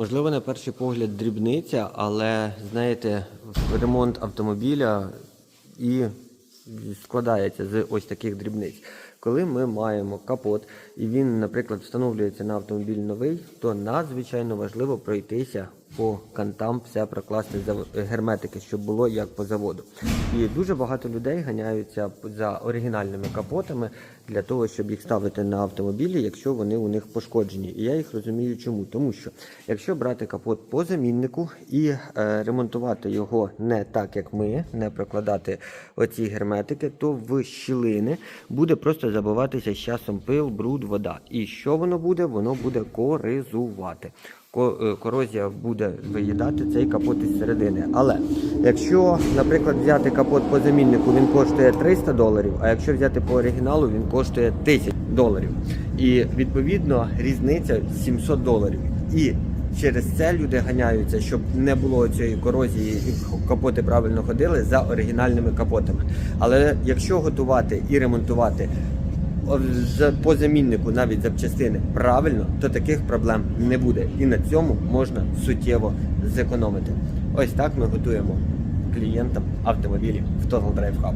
Можливо, на перший погляд дрібниця, але знаєте, ремонт автомобіля і складається з ось таких дрібниць. Коли ми маємо капот і він, наприклад, встановлюється на автомобіль новий, то надзвичайно важливо пройтися по кантам, все прокласти за герметики, щоб було як по заводу. І дуже багато людей ганяються за оригінальними капотами для того, щоб їх ставити на автомобілі, якщо вони у них пошкоджені. І я їх розумію, чому. Тому що якщо брати капот по заміннику і е, ремонтувати його не так, як ми, не прокладати оці герметики, то в щілини буде просто забиватися з часом пил, бруд, вода. І що воно буде? Воно буде коризувати. Е, Корозія буде виїдати цей капот із середини. Але якщо, наприклад, взяти капот по заміннику, він коштує 300 доларів, а якщо взяти по оригіналу, він коштує 1000 доларів. І відповідно різниця 700 доларів. І через це люди ганяються, щоб не було цієї корозії і капоти правильно ходили за оригінальними капотами. Але якщо готувати і ремонтувати по заміннику навіть запчастини правильно, то таких проблем не буде. І на цьому можна суттєво зекономити. Ось так ми готуємо клієнтам автомобілі в Total Drive Hub.